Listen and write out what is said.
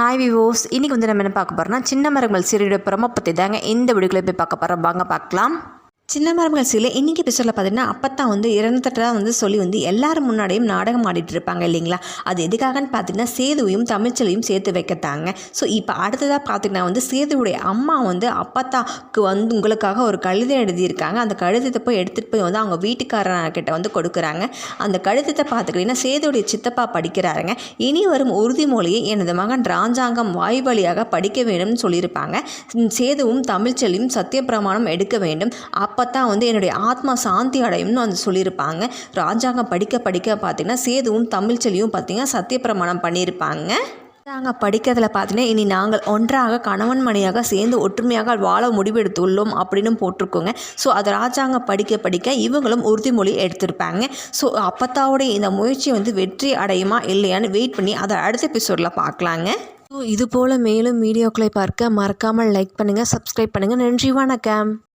Hi விவோஸ் இன்றைக்கி வந்து நம்ம என்ன பார்க்க போகிறோம்னா சின்ன மரங்கள் சிறிய பிரம பற்றி தாங்க இந்த வீடுகளை போய் பார்க்க போகிறோம் வாங்க பார்க்கலாம். சின்ன மரங்கள் சில இன்றைக்கி எபிசோடில் பார்த்தீங்கன்னா அப்பத்தான் வந்து இறந்துட்டதாக வந்து சொல்லி வந்து எல்லாரும் முன்னாடியும் நாடகம் ஆடிட்டு இருப்பாங்க இல்லைங்களா? அது எதுக்காகன்னு பார்த்தீங்கன்னா சேதுவையும் தமிழ்ச்சலையும் சேர்த்து வைக்கத்தாங்க. ஸோ இப்போ அடுத்ததாக பார்த்தீங்கன்னா வந்து சேதுவுடைய அம்மா வந்து அப்பத்தாக்கு வந்து உங்களுக்காக ஒரு கழுதை எழுதியிருக்காங்க. அந்த கழுதத்தை போய் எடுத்துகிட்டு போய் வந்து அவங்க வீட்டுக்காரர்கிட்ட வந்து கொடுக்குறாங்க. அந்த கழுதத்தை பார்த்துக்கிட்டிங்கன்னா சேதுடைய சித்தப்பா படிக்கிறாருங்க. இனி வரும் உறுதிமொழியை எனது மகன் ராஜாங்கம் வாய் வழியாக படிக்க வேண்டும்னு சொல்லியிருப்பாங்க. சேதுவும் சேதுவும் தமிழ்ச்செல்வியும் சத்தியப்பிரமாணம் எடுக்க வேண்டும். அப்போ வந்து என்னுடைய ஆத்மா சாந்தி அடையும்னு வந்து சொல்லியிருப்பாங்க. ராஜாங்கம் படிக்க படிக்க பார்த்தீங்கன்னா சேதுவும் தமிழ்ச்செல்வியும் பார்த்தீங்கன்னா சத்தியப்பிரமாணம் பண்ணியிருப்பாங்க. நாங்கள் படிக்கிறதுல பார்த்தீங்கன்னா இனி நாங்கள் ஒன்றாக கணவன் மணியாக சேர்ந்து ஒற்றுமையாக வாழ முடிவெடுத்துள்ளோம் அப்படின்னு போட்டிருக்கோங்க. ஸோ அதை ராஜாங்க படிக்க படிக்க இவங்களும் உறுதிமொழி எடுத்திருப்பாங்க. ஸோ அப்பத்தாவுடைய இந்த முயற்சி வந்து வெற்றி அடையுமா இல்லையான்னு வெயிட் பண்ணி அதை அடுத்த எபிசோடில் பார்க்கலாங்க. ஸோ இது போல் மேலும் வீடியோக்களை பார்க்க மறக்காமல் லைக் பண்ணுங்கள் சப்ஸ்கிரைப் பண்ணுங்கள் நன்றி வணக்கம்.